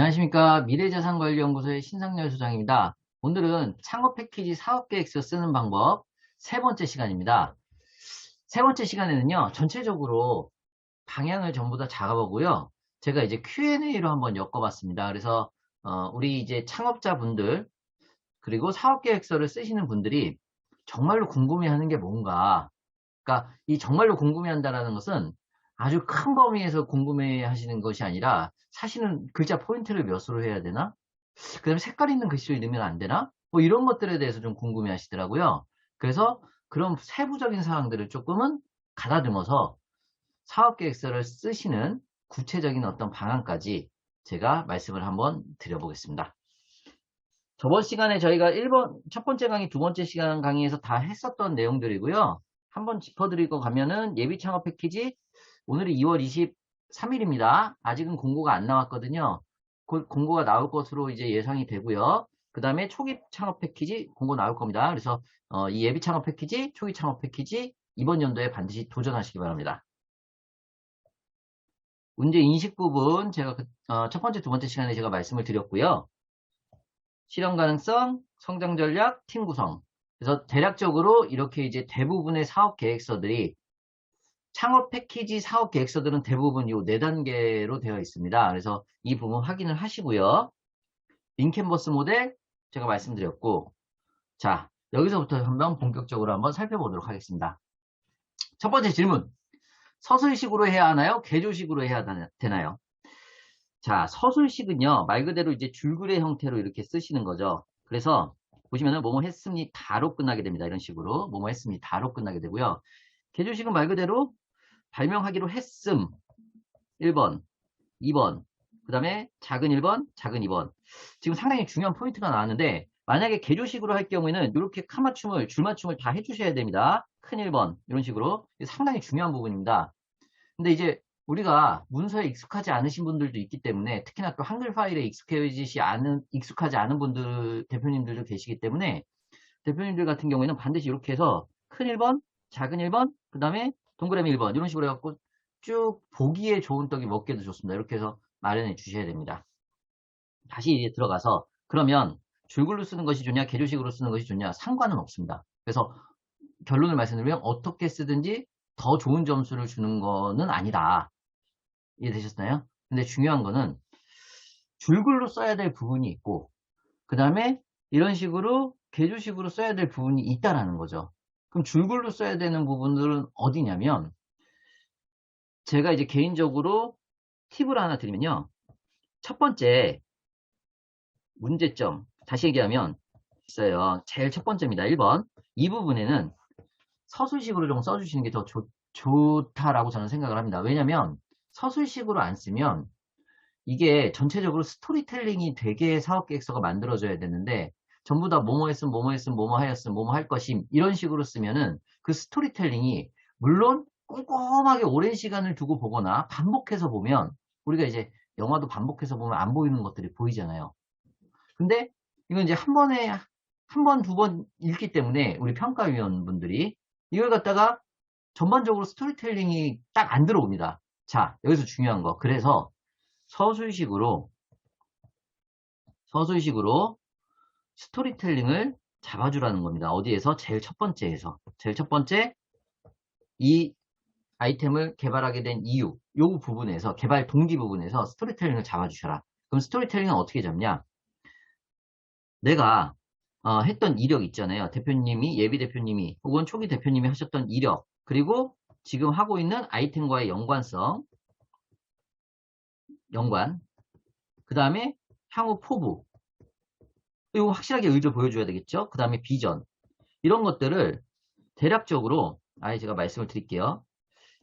안녕하십니까. 미래자산관리연구소의 신상열 소장입니다. 오늘은 창업 패키지 사업계획서 쓰는 방법 세 번째 시간입니다. 세 번째 시간에는요, 전체적으로 방향을 전부 다 잡아보고요. 제가 이제 Q&A로 한번 엮어봤습니다. 그래서, 어, 우리 이제 창업자분들, 그리고 사업계획서를 쓰시는 분들이 정말로 궁금해하는 게 뭔가. 그러니까 이 정말로 궁금해한다는 것은 아주 큰 범위에서 궁금해 하시는 것이 아니라 사실은 글자 포인트를 몇으로 해야 되나? 그 다음에 색깔 있는 글씨를 넣으면 안 되나? 뭐 이런 것들에 대해서 좀 궁금해 하시더라고요. 그래서 그런 세부적인 사항들을 조금은 가다듬어서 사업계획서를 쓰시는 구체적인 어떤 방안까지 제가 말씀을 한번 드려보겠습니다. 저번 시간에 저희가 1번, 첫 번째 강의, 두 번째 시간 강의에서 다 했었던 내용들이고요. 한번 짚어드리고 가면은 예비 창업 패키지 오늘이 2월 23일입니다. 아직은 공고가 안 나왔거든요. 곧 공고가 나올 것으로 이제 예상이 되고요. 그 다음에 초기 창업 패키지 공고 나올 겁니다. 그래서 어, 이 예비 창업 패키지, 초기 창업 패키지 이번 연도에 반드시 도전하시기 바랍니다. 문제 인식 부분 제가 그, 어, 첫 번째, 두 번째 시간에 제가 말씀을 드렸고요. 실현 가능성, 성장 전략, 팀 구성. 그래서 대략적으로 이렇게 이제 대부분의 사업 계획서들이 창업 패키지 사업 계획서들은 대부분 이 4단계로 되어 있습니다. 그래서 이 부분 확인을 하시고요. 링캔버스 모델 제가 말씀드렸고 자 여기서부터 한번 본격적으로 한번 살펴보도록 하겠습니다. 첫 번째 질문 서술식으로 해야 하나요? 개조식으로 해야 되나요? 자 서술식은요 말 그대로 이제 줄글의 형태로 이렇게 쓰시는 거죠. 그래서 보시면은 뭐뭐 했습니다로 끝나게 됩니다. 이런 식으로 뭐뭐 했습니다로 끝나게 되고요. 개조식은 말 그대로 발명하기로 했음 1번, 2번, 그 다음에 작은 1번, 작은 2번. 지금 상당히 중요한 포인트가 나왔는데 만약에 개조식으로 할 경우에는 이렇게 카맞춤을, 줄맞춤을 다 해주셔야 됩니다. 큰 1번 이런 식으로 상당히 중요한 부분입니다. 근데 이제 우리가 문서에 익숙하지 않으신 분들도 있기 때문에 특히나 또 한글 파일에 익숙해지지 않은 익숙하지 않은 분들 대표님들도 계시기 때문에 대표님들 같은 경우에는 반드시 이렇게 해서 큰 1번, 작은 1번, 그 다음에 동그라미 1번 이런 식으로 해갖고 쭉 보기에 좋은 떡이 먹기도 좋습니다. 이렇게 해서 마련해 주셔야 됩니다. 다시 이제 들어가서 그러면 줄글로 쓰는 것이 좋냐 개조식으로 쓰는 것이 좋냐 상관은 없습니다. 그래서 결론을 말씀드리면 어떻게 쓰든지 더 좋은 점수를 주는 거는 아니다. 이해되셨나요? 근데 중요한 거는 줄글로 써야 될 부분이 있고 그 다음에 이런 식으로 개조식으로 써야 될 부분이 있다라는 거죠. 그럼 줄글로 써야 되는 부분들은 어디냐면 제가 이제 개인적으로 팁을 하나 드리면요. 첫 번째 문제점 다시 얘기하면 있어요. 제일 첫 번째입니다. 1번 이 부분에는 서술식으로 좀 써주시는 게 더 좋다라고 저는 생각을 합니다. 왜냐면 서술식으로 안 쓰면 이게 전체적으로 스토리텔링이 되게 사업계획서가 만들어져야 되는데 전부 다 뭐뭐 했음, 뭐뭐 했음, 뭐뭐 하였음, 뭐뭐 할 것임 이런 식으로 쓰면은 그 스토리텔링이 물론 꼼꼼하게 오랜 시간을 두고 보거나 반복해서 보면 우리가 이제 영화도 반복해서 보면 안 보이는 것들이 보이잖아요. 근데 이건 이제 한 번에 한 번, 두 번 읽기 때문에 우리 평가위원분들이 이걸 갖다가 전반적으로 스토리텔링이 딱 안 들어옵니다. 자, 여기서 중요한 거. 그래서 서술식으로 서술식으로 스토리텔링을 잡아주라는 겁니다. 어디에서? 제일 첫 번째에서. 제일 첫 번째, 이 아이템을 개발하게 된 이유, 요 부분에서, 개발 동기 부분에서 스토리텔링을 잡아주셔라. 그럼 스토리텔링은 어떻게 잡냐? 내가 어, 했던 이력 있잖아요. 대표님이, 예비 대표님이, 혹은 초기 대표님이 하셨던 이력, 그리고 지금 하고 있는 아이템과의 연관성, 연관, 그 다음에 향후 포부, 그리고 확실하게 의지를 보여줘야 되겠죠. 그 다음에 비전. 이런 것들을 대략적으로 아예 제가 말씀을 드릴게요.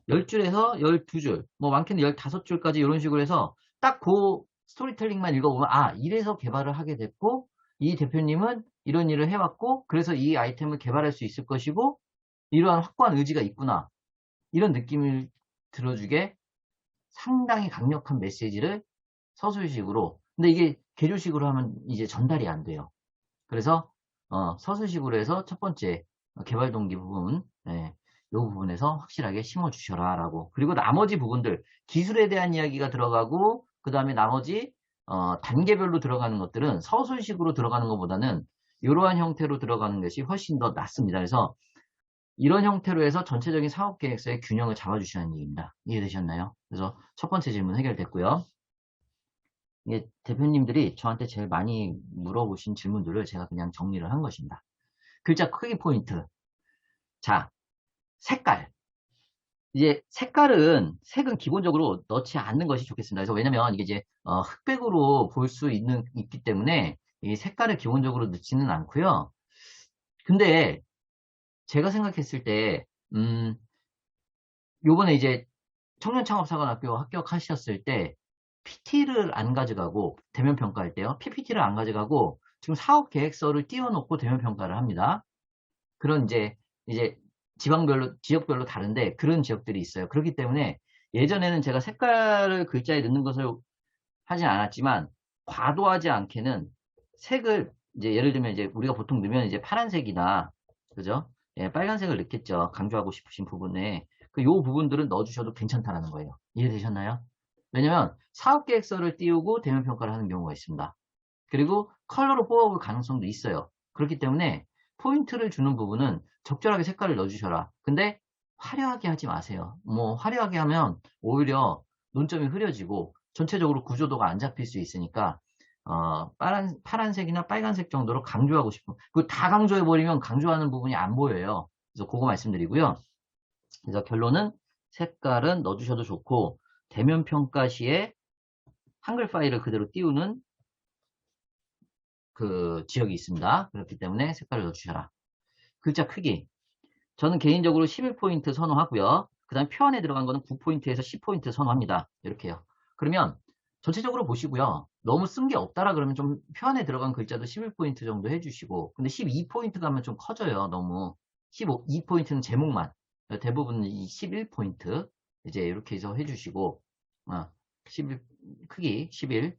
10줄에서 12줄, 뭐 많게는 15줄까지 이런 식으로 해서 딱 그 스토리텔링만 읽어보면 아 이래서 개발을 하게 됐고 이 대표님은 이런 일을 해왔고 그래서 이 아이템을 개발할 수 있을 것이고 이러한 확고한 의지가 있구나 이런 느낌을 들어주게 상당히 강력한 메시지를 서술식으로 근데 이게 개조식으로 하면 이제 전달이 안 돼요. 그래서 어, 서술식으로 해서 첫 번째 개발 동기 부분 예, 이 부분에서 확실하게 심어 주셔라 라고 그리고 나머지 부분들 기술에 대한 이야기가 들어가고 그 다음에 나머지 어, 단계별로 들어가는 것들은 서술식으로 들어가는 것보다는 이러한 형태로 들어가는 것이 훨씬 더 낫습니다. 그래서 이런 형태로 해서 전체적인 사업계획서의 균형을 잡아주시는 얘기입니다. 이해되셨나요? 그래서 첫 번째 질문 해결됐고요. 이게 대표님들이 저한테 제일 많이 물어보신 질문들을 제가 그냥 정리를 한 것입니다. 글자 크기 포인트. 자, 색깔. 이제 색깔은 색은 기본적으로 넣지 않는 것이 좋겠습니다. 그래서 왜냐면 이게 이제 어, 흑백으로 볼 수 있는 있기 때문에 이 색깔을 기본적으로 넣지는 않고요. 근데 제가 생각했을 때 음, 요번에 이제 청년창업사관학교 합격하셨을 때 PT를 안 가져가고 대면 평가할 때요. PPT를 안 가져가고 지금 사업 계획서를 띄워놓고 대면 평가를 합니다. 그런 이제 이제 지방별로 지역별로 다른데 그런 지역들이 있어요. 그렇기 때문에 예전에는 제가 색깔을 글자에 넣는 것을 하진 않았지만 과도하지 않게는 색을 이제 예를 들면 이제 우리가 보통 넣으면 이제 파란색이나 그죠? 예, 빨간색을 넣겠죠. 강조하고 싶으신 부분에 그 요 부분들은 넣어주셔도 괜찮다라는 거예요. 이해되셨나요? 왜냐면 사업계획서를 띄우고 대면 평가를 하는 경우가 있습니다. 그리고 컬러로 뽑아볼 가능성도 있어요. 그렇기 때문에 포인트를 주는 부분은 적절하게 색깔을 넣어주셔라. 근데 화려하게 하지 마세요. 뭐 화려하게 하면 오히려 논점이 흐려지고 전체적으로 구조도가 안 잡힐 수 있으니까 어, 파란, 파란색이나 빨간색 정도로 강조하고 싶은 그다 강조해버리면 강조하는 부분이 안 보여요. 그래서 그거 말씀드리고요. 그래서 결론은 색깔은 넣어주셔도 좋고 대면 평가 시에 한글 파일을 그대로 띄우는 그 지역이 있습니다. 그렇기 때문에 색깔을 넣어주셔라. 글자 크기. 저는 개인적으로 11포인트 선호하고요. 그 다음에 표안에 들어간 거는 9포인트에서 10포인트 선호합니다. 이렇게요. 그러면 전체적으로 보시고요. 너무 쓴 게 없다라 그러면 좀 표안에 들어간 글자도 11포인트 정도 해주시고 근데 12포인트 가면 좀 커져요. 너무 15, 2포인트는 제목만 대부분 이 11포인트 이제 이렇게 해서 해주시고 어, 11 크기 11.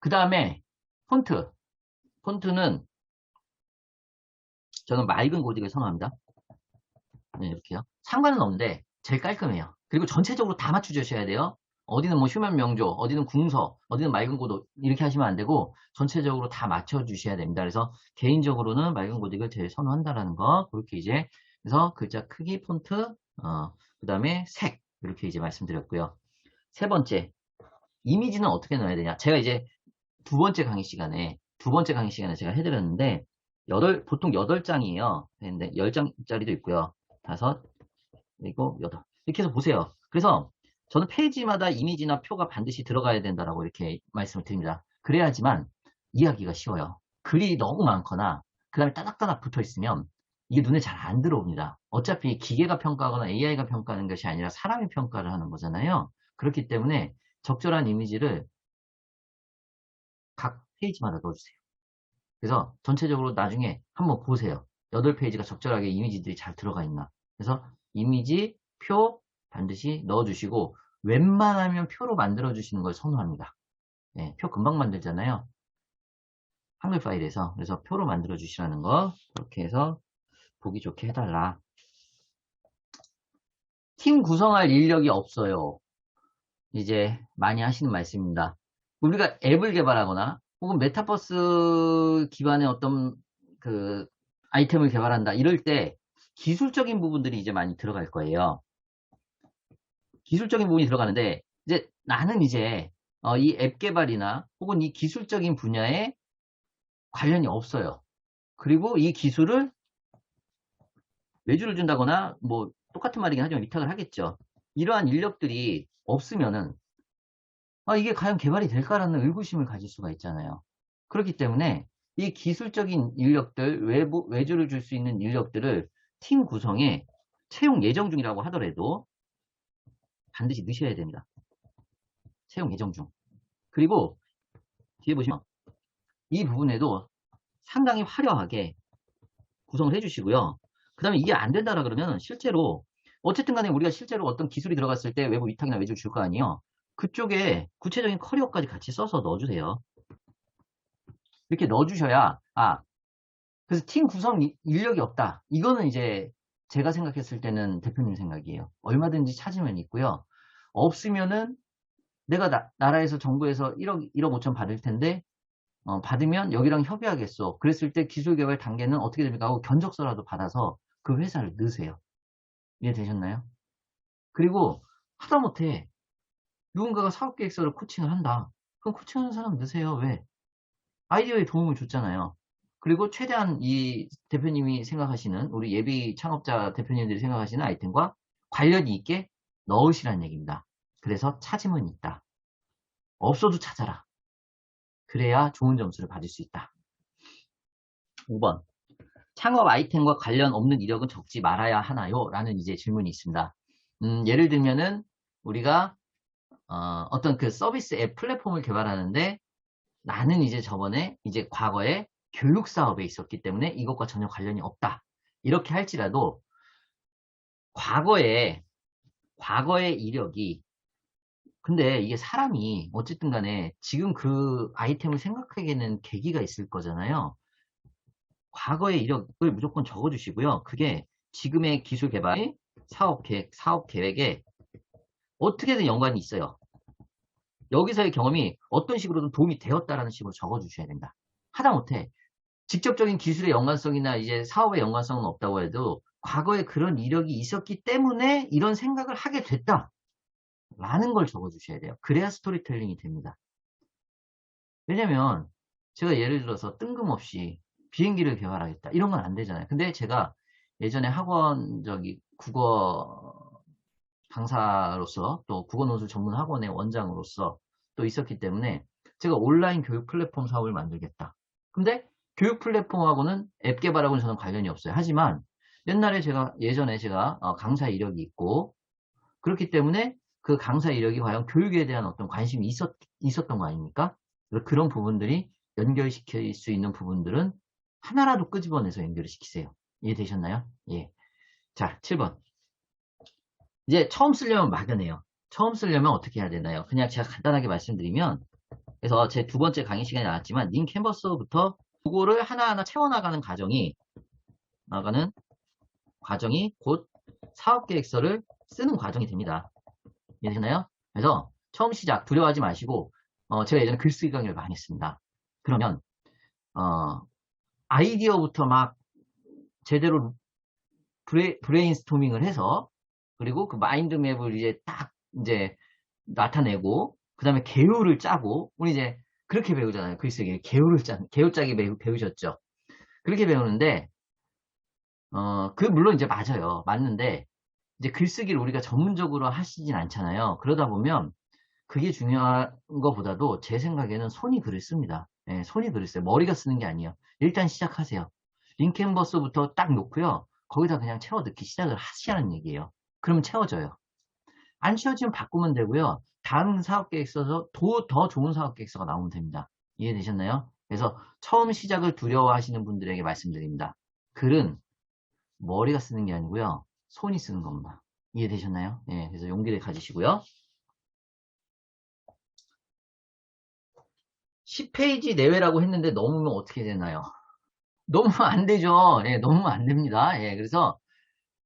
그 다음에 폰트. 폰트는 저는 맑은 고딕을 선호합니다. 네, 이렇게요. 상관은 없는데 제일 깔끔해요. 그리고 전체적으로 다 맞춰주셔야 돼요. 어디는 뭐 휴면 명조, 어디는 궁서, 어디는 맑은 고딕 이렇게 하시면 안 되고 전체적으로 다 맞춰 주셔야 됩니다. 그래서 개인적으로는 맑은 고딕을 제일 선호한다라는 거 그렇게 이제 그래서 글자 크기, 폰트, 어, 그 다음에 색 이렇게 이제 말씀드렸고요. 세 번째, 이미지는 어떻게 넣어야 되냐. 제가 이제 두 번째 강의 시간에, 두 번째 강의 시간에 제가 해드렸는데, 여덟, 보통 여덟 장이에요. 근데 열 장짜리도 있고요. 다섯, 그리고 여덟. 이렇게 해서 보세요. 그래서 저는 페이지마다 이미지나 표가 반드시 들어가야 된다라고 이렇게 말씀을 드립니다. 그래야지만 이해하기가 쉬워요. 글이 너무 많거나, 그 다음에 따닥따닥 붙어 있으면 이게 눈에 잘 안 들어옵니다. 어차피 기계가 평가하거나 AI가 평가하는 것이 아니라 사람이 평가를 하는 거잖아요. 그렇기 때문에 적절한 이미지를 각 페이지마다 넣어주세요. 그래서 전체적으로 나중에 한번 보세요. 8페이지가 적절하게 이미지들이 잘 들어가 있나. 그래서 이미지, 표 반드시 넣어주시고 웬만하면 표로 만들어주시는 걸 선호합니다. 네, 표 금방 만들잖아요. 한글 파일에서. 그래서 표로 만들어주시라는 거 그렇게 해서 보기 좋게 해달라. 팀 구성할 인력이 없어요. 이제 많이 하시는 말씀입니다. 우리가 앱을 개발하거나 혹은 메타버스 기반의 어떤 그 아이템을 개발한다 이럴 때 기술적인 부분들이 이제 많이 들어갈 거예요. 기술적인 부분이 들어가는데 이제 나는 이제 어, 이 앱 개발이나 혹은 이 기술적인 분야에 관련이 없어요. 그리고 이 기술을 외주를 준다거나 뭐 똑같은 말이긴 하지만 위탁을 하겠죠. 이러한 인력들이 없으면은 아, 이게 과연 개발이 될까라는 의구심을 가질 수가 있잖아요. 그렇기 때문에 이 기술적인 인력들, 외부, 외주를 줄 수 있는 인력들을 팀 구성에 채용 예정 중이라고 하더라도 반드시 넣으셔야 됩니다. 채용 예정 중. 그리고 뒤에 보시면 이 부분에도 상당히 화려하게 구성을 해주시고요. 그 다음에 이게 안 된다라 그러면 실제로 어쨌든 간에 우리가 실제로 어떤 기술이 들어갔을 때 외부 위탁이나 외주를 줄 거 아니에요. 그쪽에 구체적인 커리어까지 같이 써서 넣어주세요. 이렇게 넣어주셔야 아 그래서 팀 구성 인력이 없다. 이거는 이제 제가 생각했을 때는 대표님 생각이에요. 얼마든지 찾으면 있고요. 없으면은 내가 나, 나라에서 정부에서 1억, 1억 5천 받을 텐데, 어, 받으면 여기랑 협의하겠어. 그랬을 때 기술 개발 단계는 어떻게 됩니까? 하고 견적서라도 받아서 그 회사를 넣으세요. 이해되셨나요? 그리고 하다못해 누군가가 사업계획서를 코칭을 한다. 그럼 코칭하는 사람 넣으세요. 왜? 아이디어에 도움을 줬잖아요. 그리고 최대한 이 대표님이 생각하시는 우리 예비 창업자 대표님들이 생각하시는 아이템과 관련이 있게 넣으시라는 얘기입니다. 그래서 찾으면 있다. 없어도 찾아라. 그래야 좋은 점수를 받을 수 있다. 5번. 창업 아이템과 관련 없는 이력은 적지 말아야 하나요? 라는 이제 질문이 있습니다. 음, 예를 들면은 우리가 어, 떤 그 서비스 앱 플랫폼을 개발하는데 나는 이제 저번에 이제 과거에 교육 사업에 있었기 때문에 이것과 전혀 관련이 없다. 이렇게 할지라도 과거에 과거의 이력이 근데 이게 사람이 어쨌든 간에 지금 그 아이템을 생각하게는 계기가 있을 거잖아요. 과거의 이력을 무조건 적어주시고요. 그게 지금의 기술 개발, 사업 계획, 사업 계획에 어떻게든 연관이 있어요. 여기서의 경험이 어떤 식으로든 도움이 되었다라는 식으로 적어주셔야 된다. 하다못해 직접적인 기술의 연관성이나 이제 사업의 연관성은 없다고 해도 과거에 그런 이력이 있었기 때문에 이런 생각을 하게 됐다. 라는 걸 적어주셔야 돼요. 그래야 스토리텔링이 됩니다. 왜냐면 제가 예를 들어서 뜬금없이 비행기를 개발하겠다. 이런 건 안 되잖아요. 근데 제가 예전에 학원 저기 국어 강사로서 또 국어 논술 전문 학원의 원장으로서 또 있었기 때문에 제가 온라인 교육 플랫폼 사업을 만들겠다. 근데 교육 플랫폼하고는 앱 개발하고는 저는 관련이 없어요. 하지만 옛날에 제가 예전에 제가 어, 강사 이력이 있고 그렇기 때문에 그 강사 이력이 과연 교육에 대한 어떤 관심이 있었, 있었던 거 아닙니까? 그런 부분들이 연결시킬 수 있는 부분들은 하나라도 끄집어내서 연결을 시키세요. 이해되셨나요? 예. 자, 7번. 이제 처음 쓰려면 막연해요. 처음 쓰려면 어떻게 해야 되나요? 그냥 제가 간단하게 말씀드리면 그래서 제 두 번째 강의 시간에 나왔지만 닌 캔버스부터 그거를 하나하나 채워나가는 과정이 나가는 과정이 곧 사업계획서를 쓰는 과정이 됩니다. 이해되셨나요? 그래서 처음 시작 두려워하지 마시고 어, 제가 예전에 글쓰기 강의를 많이 했습니다. 그러면 어, 아이디어부터 막 제대로 브레, 브레인스토밍을 해서 그리고 그 마인드맵을 이제 딱 이제 나타내고 그 다음에 개요를 짜고 우리 이제 그렇게 배우잖아요. 글쓰기 개요를 짜 개요 짜기 배우, 배우셨죠. 그렇게 배우는데 어, 그 물론 이제 맞아요. 맞는데 이제 글쓰기를 우리가 전문적으로 하시진 않잖아요. 그러다 보면 그게 중요한 것보다도 제 생각에는 손이 글을 씁니다. 네, 손이 써요. 머리가 쓰는 게 아니에요. 일단 시작하세요. 링캔버스부터 딱 놓고요. 거기다 그냥 채워 넣기 시작을 하시라는 얘기예요. 그러면 채워져요. 안 채워지면 바꾸면 되고요. 다른 사업 계획서서 더, 더 좋은 사업 계획서가 나오면 됩니다. 이해되셨나요? 그래서 처음 시작을 두려워하시는 분들에게 말씀드립니다. 글은 머리가 쓰는 게 아니고요. 손이 쓰는 겁니다. 이해되셨나요? 예, 그래서 용기를 가지시고요. 10페이지 내외라고 했는데 넘으면 어떻게 되나요? 넘으면 안 되죠. 예, 넘으면 안 됩니다. 예, 그래서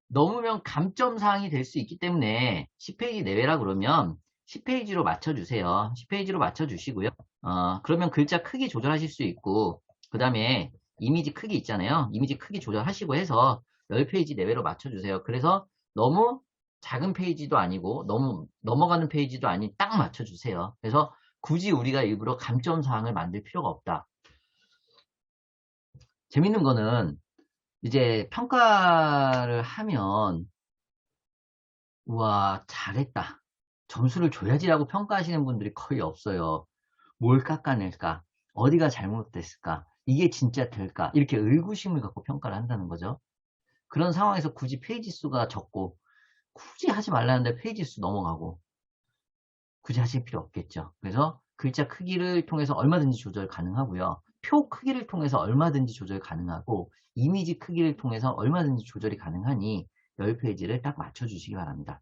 넘으면 감점 사항이 될 수 있기 때문에 10페이지 내외라 그러면 10페이지로 맞춰주세요. 10페이지로 맞춰주시고요. 어, 그러면 글자 크기 조절하실 수 있고 그 다음에 이미지 크기 있잖아요. 이미지 크기 조절하시고 해서 10페이지 내외로 맞춰주세요. 그래서 너무 작은 페이지도 아니고 너무 넘어가는 페이지도 아닌 딱 맞춰주세요. 그래서 굳이 우리가 일부러 감점 사항을 만들 필요가 없다. 재밌는 거는 이제 평가를 하면 우와 잘했다. 점수를 줘야지라고 평가하시는 분들이 거의 없어요. 뭘 깎아낼까? 어디가 잘못됐을까? 이게 진짜 될까? 이렇게 의구심을 갖고 평가를 한다는 거죠. 그런 상황에서 굳이 페이지 수가 적고 굳이 하지 말라는데 페이지 수 넘어가고 굳이 하실 필요 없겠죠. 그래서 글자 크기를 통해서 얼마든지 조절 가능하고요. 표 크기를 통해서 얼마든지 조절 가능하고 이미지 크기를 통해서 얼마든지 조절이 가능하니 10페이지를 딱 맞춰주시기 바랍니다.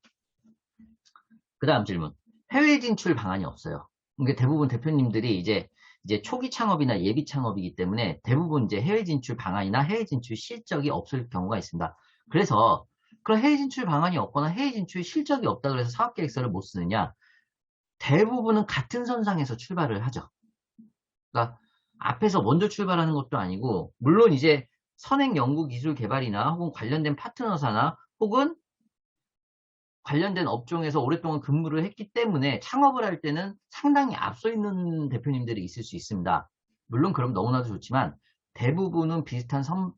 그 다음 질문. 해외 진출 방안이 없어요. 이게 대부분 대표님들이 이제 이제 초기 창업이나 예비 창업이기 때문에 대부분 이제 해외 진출 방안이나 해외 진출 실적이 없을 경우가 있습니다. 그래서 그런 해외 진출 방안이 없거나 해외 진출 실적이 없다 그래서 사업 계획서를 못 쓰느냐? 대부분은 같은 선상에서 출발을 하죠. 그러니까 앞에서 먼저 출발하는 것도 아니고 물론 이제 선행 연구 기술 개발이나 혹은 관련된 파트너사나 혹은 관련된 업종에서 오랫동안 근무를 했기 때문에 창업을 할 때는 상당히 앞서 있는 대표님들이 있을 수 있습니다. 물론 그럼 너무나도 좋지만 대부분은 비슷한 선,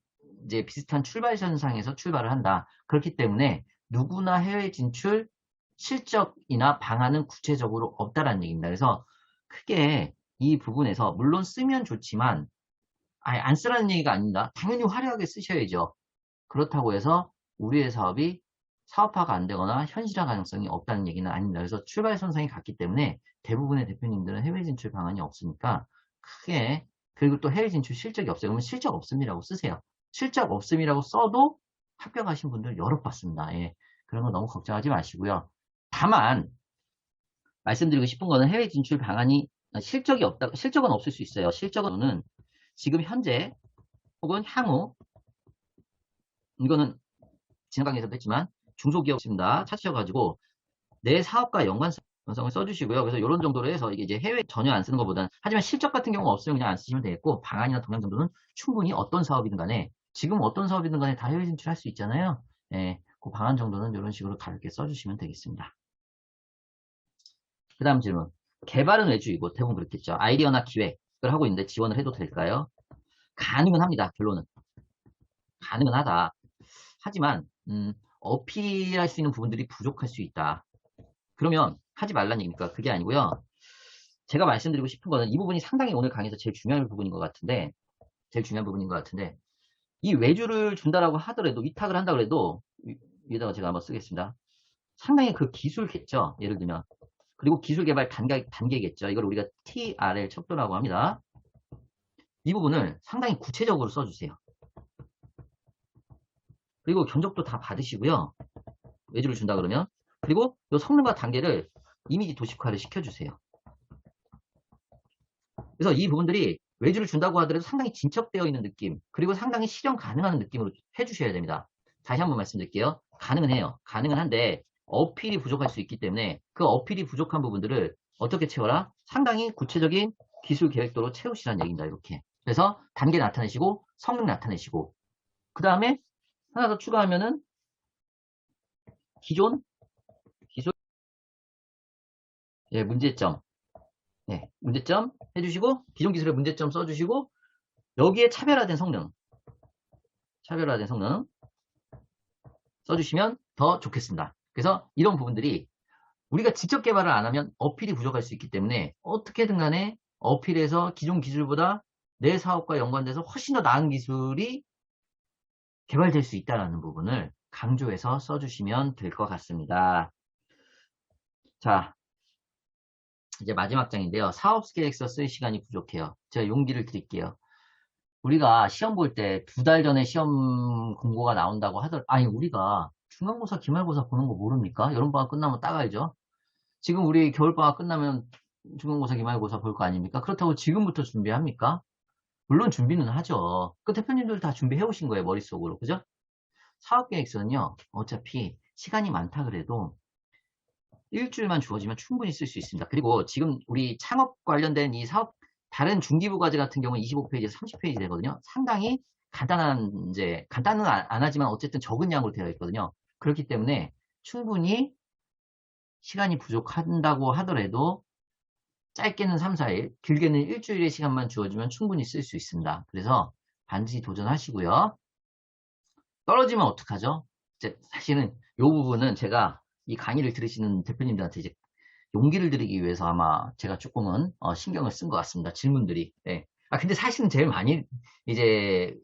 이제 비슷한 출발 선상에서 출발을 한다. 그렇기 때문에 누구나 해외 진출 실적이나 방안은 구체적으로 없다라는 얘기입니다. 그래서 크게 이 부분에서 물론 쓰면 좋지만 아예 안 쓰라는 얘기가 아닙니다. 당연히 화려하게 쓰셔야죠. 그렇다고 해서 우리의 사업이 사업화가 안 되거나 현실화 가능성이 없다는 얘기는 아닙니다. 그래서 출발 선상이 같기 때문에 대부분의 대표님들은 해외 진출 방안이 없으니까 크게 그리고 또 해외 진출 실적이 없어요. 그러면 실적 없음이라고 쓰세요. 실적 없음이라고 써도 합격하신 분들 여러 봤습니다. 예. 그런 거 너무 걱정하지 마시고요. 다만 말씀드리고 싶은 거는 해외 진출 방안이 실적이 없다, 실적은 없을 수 있어요. 실적은 지금 현재 혹은 향후 이거는 지난 강의에서도 했지만 중소기업 입니다. 찾으셔가지고 내 사업과 연관성을 써주시고요. 그래서 이런 정도로 해서 이게 이제 해외 전혀 안 쓰는 것보다는 하지만 실적 같은 경우 없으면 그냥 안 쓰시면 되겠고 방안이나 동향 정도는 충분히 어떤 사업이든 간에 지금 어떤 사업이든 간에 다 해외 진출할 수 있잖아요. 예, 그 방안 정도는 이런 식으로 가볍게 써주시면 되겠습니다. 그 다음 질문. 개발은 외주이고 대부분 그렇겠죠. 아이디어나 기획을 하고 있는데 지원을 해도 될까요? 가능은 합니다. 결론은. 가능은 하다. 하지만 음, 어필할 수 있는 부분들이 부족할 수 있다. 그러면 하지 말라는 얘기니까 그게 아니고요. 제가 말씀드리고 싶은 거는 이 부분이 상당히 오늘 강의에서 제일 중요한 부분인 것 같은데 제일 중요한 부분인 것 같은데 이 외주를 준다라고 하더라도 위탁을 한다 그래도 위에다가 제가 한번 쓰겠습니다. 상당히 그 기술겠죠. 예를 들면 그리고 기술 개발 단계, 단계겠죠. 이걸 우리가 TRL 척도라고 합니다. 이 부분을 상당히 구체적으로 써주세요. 그리고 견적도 다 받으시고요. 외주를 준다 그러면 그리고 이 성능과 단계를 이미지 도식화를 시켜주세요. 그래서 이 부분들이 외주를 준다고 하더라도 상당히 진척되어 있는 느낌 그리고 상당히 실현 가능한 느낌으로 해주셔야 됩니다. 다시 한번 말씀드릴게요. 가능은 해요. 가능은 한데 어필이 부족할 수 있기 때문에 그 어필이 부족한 부분들을 어떻게 채워라? 상당히 구체적인 기술 계획도로 채우시라는 얘기입니다. 이렇게. 그래서 단계 나타내시고 성능 나타내시고 그 다음에 하나 더 추가하면은 기존 기술 예, 문제점 네, 문제점 해주시고 기존 기술의 문제점 써주시고 여기에 차별화된 성능 차별화된 성능 써주시면 더 좋겠습니다. 그래서 이런 부분들이 우리가 직접 개발을 안 하면 어필이 부족할 수 있기 때문에 어떻게든 간에 어필해서 기존 기술보다 내 사업과 연관돼서 훨씬 더 나은 기술이 개발될 수 있다는 부분을 강조해서 써주시면 될 것 같습니다. 자, 이제 마지막 장인데요. 사업 계획서 쓸 시간이 부족해요. 제가 용기를 드릴게요. 우리가 시험 볼 때 두 달 전에 시험 공고가 나온다고 하더라도 아니 우리가 중간고사, 기말고사 보는 거 모릅니까? 여름방학 끝나면 따가야죠. 지금 우리 겨울방학 끝나면 중간고사, 기말고사 볼 거 아닙니까? 그렇다고 지금부터 준비합니까? 물론 준비는 하죠. 그 대표님들 다 준비해 오신 거예요, 머릿속으로. 그죠? 사업계획서는요, 어차피 시간이 많다 그래도 일주일만 주어지면 충분히 쓸 수 있습니다. 그리고 지금 우리 창업 관련된 이 사업, 다른 중기부 과제 같은 경우는 25페이지에서 30페이지 되거든요. 상당히 간단한, 이제, 간단은 안 하지만 어쨌든 적은 양으로 되어 있거든요. 그렇기 때문에 충분히 시간이 부족한다고 하더라도 짧게는 3, 4일, 길게는 일주일의 시간만 주어지면 충분히 쓸 수 있습니다. 그래서 반드시 도전하시고요. 떨어지면 어떡하죠? 사실은 이 부분은 제가 이 강의를 들으시는 대표님들한테 이제 용기를 드리기 위해서 아마 제가 조금은 어, 신경을 쓴 것 같습니다. 질문들이. 네. 아 근데 사실은 제일 많이 이제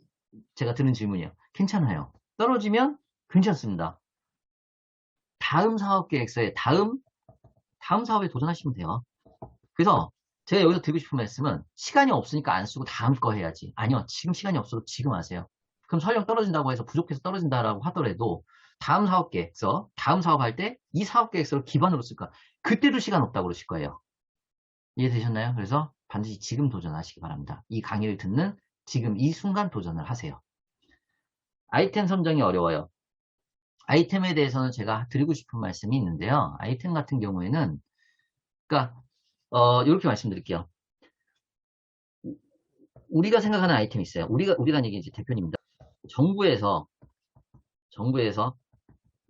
제가 드는 질문이요. 괜찮아요. 떨어지면 괜찮습니다. 다음 사업 계획서에 다음 다음 사업에 도전하시면 돼요. 그래서 제가 여기서 드리고 싶은 말씀은 시간이 없으니까 안 쓰고 다음 거 해야지. 아니요. 지금 시간이 없어도 지금 하세요. 그럼 설령 떨어진다고 해서 부족해서 떨어진다라고 하더라도 다음 사업 계획서, 다음 사업할 때 이 사업 계획서를 기반으로 쓸까? 그때도 시간 없다고 그러실 거예요. 이해되셨나요? 그래서 반드시 지금 도전하시기 바랍니다. 이 강의를 듣는 지금 이 순간 도전을 하세요. 아이템 선정이 어려워요. 아이템에 대해서는 제가 드리고 싶은 말씀이 있는데요. 아이템 같은 경우에는 그러니까 어, 이렇게 말씀드릴게요. 우리가 생각하는 아이템이 있어요. 우리가 우리라는 얘기 이제 대표님입니다. 정부에서 정부에서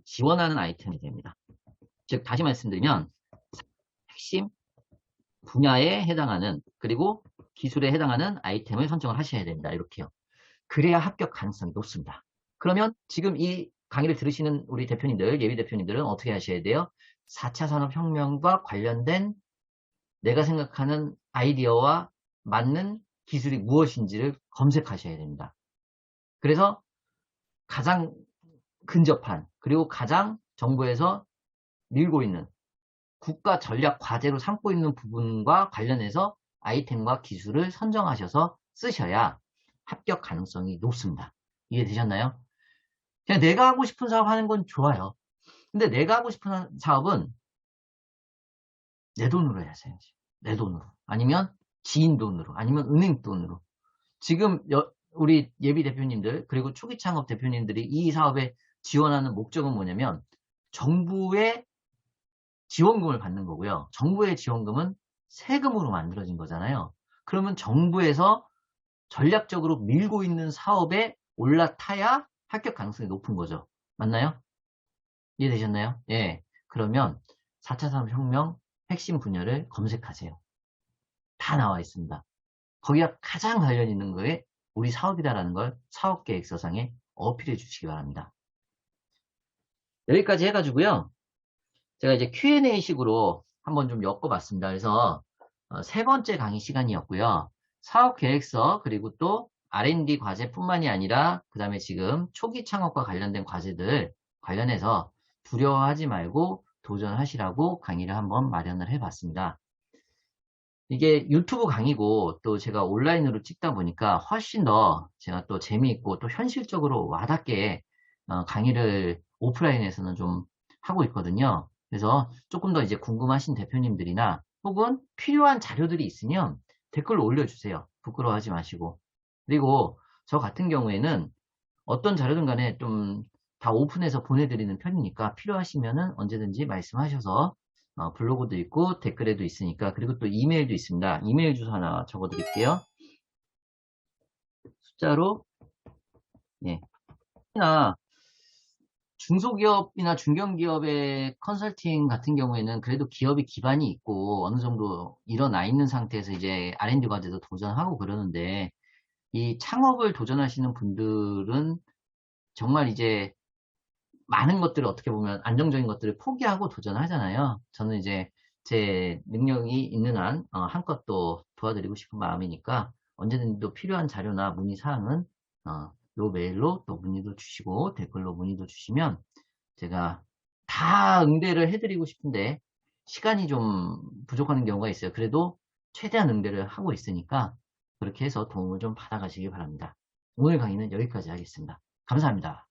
지원하는 아이템이 됩니다. 즉 다시 말씀드리면 핵심 분야에 해당하는 그리고 기술에 해당하는 아이템을 선정을 하셔야 된다. 이렇게요. 그래야 합격 가능성이 높습니다. 그러면 지금 이 강의를 들으시는 우리 대표님들, 예비 대표님들은 어떻게 하셔야 돼요? 4차 산업혁명과 관련된 내가 생각하는 아이디어와 맞는 기술이 무엇인지를 검색하셔야 됩니다. 그래서 가장 근접한 그리고 가장 정부에서 밀고 있는 국가 전략 과제로 삼고 있는 부분과 관련해서 아이템과 기술을 선정하셔서 쓰셔야 합격 가능성이 높습니다. 이해되셨나요? 그냥 내가 하고 싶은 사업 하는 건 좋아요. 근데 내가 하고 싶은 사업은 내 돈으로 해야지. 내 돈으로. 아니면 지인 돈으로. 아니면 은행 돈으로. 지금 여- 우리 예비 대표님들 그리고 초기 창업 대표님들이 이 사업에 지원하는 목적은 뭐냐면 정부의 지원금을 받는 거고요. 정부의 지원금은 세금으로 만들어진 거잖아요. 그러면 정부에서 전략적으로 밀고 있는 사업에 올라타야 합격 가능성이 높은 거죠. 맞나요? 이해되셨나요? 예. 그러면 4차 산업혁명 핵심 분야를 검색하세요. 다 나와 있습니다. 거기가 가장 관련 있는 거에 우리 사업이다라는 걸 사업계획서상에 어필해 주시기 바랍니다. 여기까지 해가지고요. 제가 이제 Q&A 식으로 한번 좀 엮어봤습니다. 그래서 어, 세 번째 강의 시간이었고요. 사업 계획서 그리고 또 R&D 과제뿐만이 아니라 그 다음에 지금 초기 창업과 관련된 과제들 관련해서 두려워하지 말고 도전하시라고 강의를 한번 마련을 해봤습니다. 이게 유튜브 강의고 또 제가 온라인으로 찍다 보니까 훨씬 더 제가 또 재미있고 또 현실적으로 와닿게 어, 강의를 오프라인에서는 좀 하고 있거든요. 그래서 조금 더 이제 궁금하신 대표님들이나 혹은 필요한 자료들이 있으면 댓글로 올려주세요. 부끄러워하지 마시고. 그리고 저 같은 경우에는 어떤 자료든 간에 좀 다 오픈해서 보내드리는 편이니까 필요하시면은 언제든지 말씀하셔서 어, 블로그도 있고 댓글에도 있으니까 그리고 또 이메일도 있습니다. 이메일 주소 하나 적어드릴게요. 숫자로 예. 나 중소기업이나 중견기업의 컨설팅 같은 경우에는 그래도 기업이 기반이 있고 어느 정도 일어나 있는 상태에서 이제 R&D 과제도 도전하고 그러는데 이 창업을 도전하시는 분들은 정말 이제 많은 것들을 어떻게 보면 안정적인 것들을 포기하고 도전하잖아요. 저는 이제 제 능력이 있는 한 어, 한껏 또 도와드리고 싶은 마음이니까 언제든지 또 필요한 자료나 문의 사항은 어, 요 메일로 또 문의도 주시고 댓글로 문의도 주시면 제가 다 응대를 해드리고 싶은데 시간이 좀 부족하는 경우가 있어요. 그래도 최대한 응대를 하고 있으니까 그렇게 해서 도움을 좀 받아가시기 바랍니다. 오늘 강의는 여기까지 하겠습니다. 감사합니다.